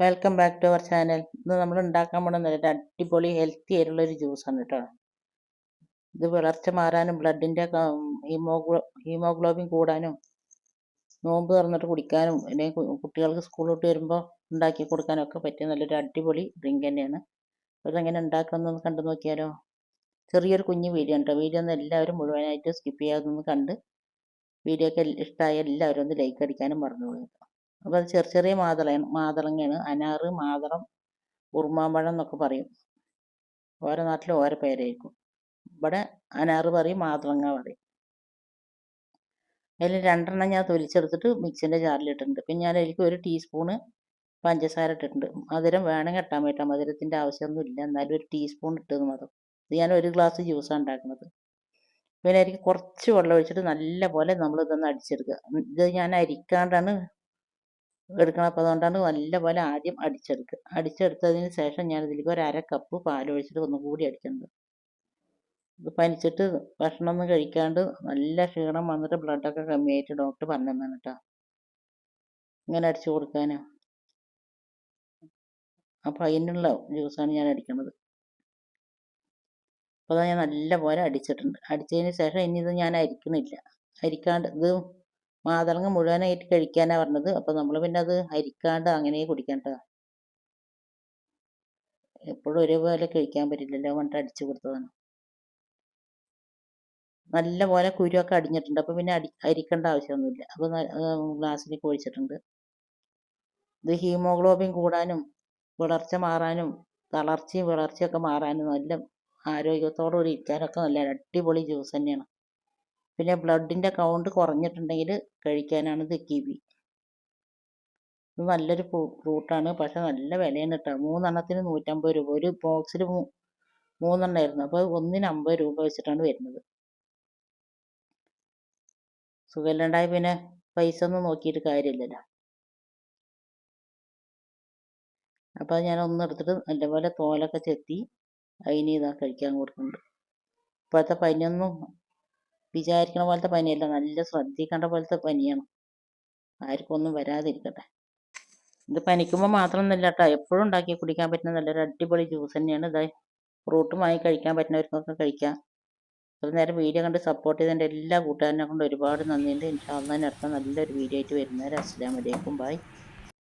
Welcome back to our channel ഇന്ന് നമ്മൾ ഉണ്ടാക്കാൻ പോകുന്ന നല്ല അടിപൊളി ഹെൽത്തി ആയിട്ടുള്ള ഒരു ജ്യൂസാണ് കേട്ടോ. ഇത് വിളർച്ച മാറാനും ബ്ലഡിന്റെ ഹീമോഗ്ലോ ഹീമോഗ്ലോബിൻ കൂടാനും നോമ്പ് തുറന്നിട്ട് കുടിക്കാനും പിന്നെ കുട്ടികൾക്ക് സ്കൂളിലോട്ട് വരുമ്പോൾ ഉണ്ടാക്കി കൊടുക്കാനും ഒക്കെ പറ്റിയ നല്ലൊരു അടിപൊളി ഡ്രിങ്ക് തന്നെയാണ്. അപ്പോൾ ഇതെങ്ങനെ ഉണ്ടാക്കാമെന്നൊന്ന് കണ്ടു നോക്കിയാലോ. ചെറിയൊരു കുഞ്ഞു വീഡിയോ ഉണ്ട് വീഡിയോ ഒന്ന് എല്ലാവരും മുഴുവനായിട്ട് സ്കിപ്പ് ചെയ്യാതെ ഒന്ന് കണ്ട് വീഡിയോ ഒക്കെ ഇഷ്ടമായ എല്ലാവരും ഒന്ന് ലൈക്ക് അടിക്കാനും മറന്നുപോയി അപ്പോൾ അത് ചെറിയ ചെറിയ മാതളയാണ്. മാതളങ്ങയാണ്. അനാറ് മാതളം ഉറുമാമ്പഴം എന്നൊക്കെ പറയും. ഓരോ നാട്ടിലും ഓരോ പേരായിരിക്കും. ഇവിടെ അനാറ് പറയും മാതളങ്ങ പറയും. അതിൽ രണ്ടെണ്ണം ഞാൻ തൊലിച്ചെടുത്തിട്ട് മിക്സിന്റെ ജാറിലിട്ടിട്ടുണ്ട്. പിന്നെ ഞാൻ അതിലേക്ക് ഒരു ടീസ്പൂണ് പഞ്ചസാര ഇട്ടിട്ടുണ്ട്. മധുരം വേണമെങ്കിൽ ഇട്ടാൻ പറ്റാം മധുരത്തിന്റെ ആവശ്യമൊന്നും ഇല്ല. എന്നാലും ഒരു ടീസ്പൂൺ ഇട്ടത് മതി. ഇത് ഞാൻ ഒരു ഗ്ലാസ് ജ്യൂസാണ് ഉണ്ടാക്കുന്നത്. പിന്നെ അരിക്ക് കുറച്ച് വെള്ളം ഒഴിച്ചിട്ട് നല്ല പോലെ നമ്മൾ ഇതൊന്ന് അടിച്ചെടുക്കുക. ഇത് ഞാൻ അരിക്കാണ്ടാണ് എടുക്കണം. അപ്പോൾ അതുകൊണ്ടാണ് നല്ലപോലെ ആദ്യം അടിച്ചെടുക്കുക അടിച്ചെടുത്തതിന് ശേഷം ഞാൻ ഇതിലേക്ക് ഒരു അര കപ്പ് പാൽ ഒഴിച്ചിട്ട് ഒന്നും കൂടി അടിച്ചിട്ടുണ്ട്. ഇത് പനിച്ചിട്ട് ഭക്ഷണമൊന്നും കഴിക്കാണ്ട് നല്ല ക്ഷീണം വന്നിട്ട് ബ്ലഡൊക്കെ കമ്മിയായിട്ട് ഡോക്ടർ പറഞ്ഞു തന്നാണ് കേട്ടോ ഇങ്ങനെ അടിച്ചു കൊടുക്കാനോ. അപ്പോൾ അതിനുള്ള ജ്യൂസാണ് ഞാൻ അടിക്കുന്നത് അപ്പോൾ അത് ഞാൻ നല്ലപോലെ അടിച്ചിട്ടുണ്ട്. അടിച്ചതിന് ശേഷം ഇനി ഇത് ഞാൻ അരിക്കുന്നില്ല. അരിക്കാണ്ട് ഇത് മാതളങ്ങ മുഴുവനായിട്ട് കഴിക്കാനാണ് പറഞ്ഞത്. അപ്പോൾ നമ്മൾ പിന്നെ അത് അരിക്കാണ്ട് അങ്ങനെ കുടിക്കണ്ട? എപ്പോഴും ഒരേപോലെ കഴിക്കാൻ പറ്റില്ലല്ലോ പറഞ്ഞിട്ട് അടിച്ചു കൊടുത്തതാണ്. നല്ല പോലെ കുരുവൊക്കെ അടിഞ്ഞിട്ടുണ്ട്. അപ്പോൾ പിന്നെ അടി അരിക്കേണ്ട ആവശ്യമൊന്നുമില്ല. അപ്പോൾ ഗ്ലാസ്സിലേക്ക് ഒഴിച്ചിട്ടുണ്ട് ഇത് ഹീമോഗ്ലോബിൻ കൂടാനും വിളർച്ച മാറാനും തളർച്ചയും വിളർച്ചയൊക്കെ മാറാനും നല്ല ആരോഗ്യത്തോടുകൂടി ഇരിക്കാനൊക്കെ നല്ല അടിപൊളി ജ്യൂസ് തന്നെയാണ്. പിന്നെ ബ്ലഡിന്റെ കൗണ്ട് കുറഞ്ഞിട്ടുണ്ടെങ്കിൽ കഴിക്കാനാണ് ഇത് കിവി ഇത് നല്ലൊരു ഫ്രൂട്ടാണ്. പക്ഷെ നല്ല വിലയാണ് കേട്ടോ മൂന്നെണ്ണത്തിന് നൂറ്റമ്പത് രൂപ. ഒരു ബോക്സിൽ മൂന്നെണ്ണമായിരുന്നു അപ്പോൾ ഒന്നിന് അമ്പത് രൂപ വെച്ചിട്ടാണ് വരുന്നത്. സുഖമില്ലാണ്ടായി പിന്നെ പൈസ ഒന്നും നോക്കിയിട്ട് കാര്യമില്ലല്ലോ. അപ്പോൾ ഞാൻ ഒന്ന് എടുത്തിട്ട് നല്ലപോലെ തോലൊക്കെ ചെത്തി അതിന് ഇതാ കഴിക്കാൻ കൊടുക്കുന്നുണ്ട്. ഇപ്പോഴത്തെ പനിയൊന്നും വിചാരിക്കണ പോലത്തെ പനിയല്ല. നല്ല ശ്രദ്ധിക്കേണ്ട പോലത്തെ പനിയാണ്. ആർക്കും ഒന്നും വരാതിരിക്കട്ടെ. ഇത് പനിക്കുമ്പോൾ മാത്രമൊന്നുമില്ല കേട്ടോ എപ്പോഴും ഉണ്ടാക്കി കുടിക്കാൻ പറ്റുന്ന നല്ലൊരു അടിപൊളി ജ്യൂസ് തന്നെയാണ്. ഇത് ഫ്രൂട്ടും വാങ്ങി കഴിക്കാൻ പറ്റുന്നവർക്കൊക്കെ കഴിക്കാം. ഒരു നേരം വീഡിയോ കണ്ട് സപ്പോർട്ട് ചെയ്തതിന്റെ എല്ലാ കൂട്ടുകാരനെ കൊണ്ട് ഒരുപാട് നന്ദിയുണ്ട്. ഇൻഷാല്ലാ അടുത്ത നല്ലൊരു വീഡിയോ ആയിട്ട് വരുന്നവരെ അസ്സാം വലൈക്കും ബൈ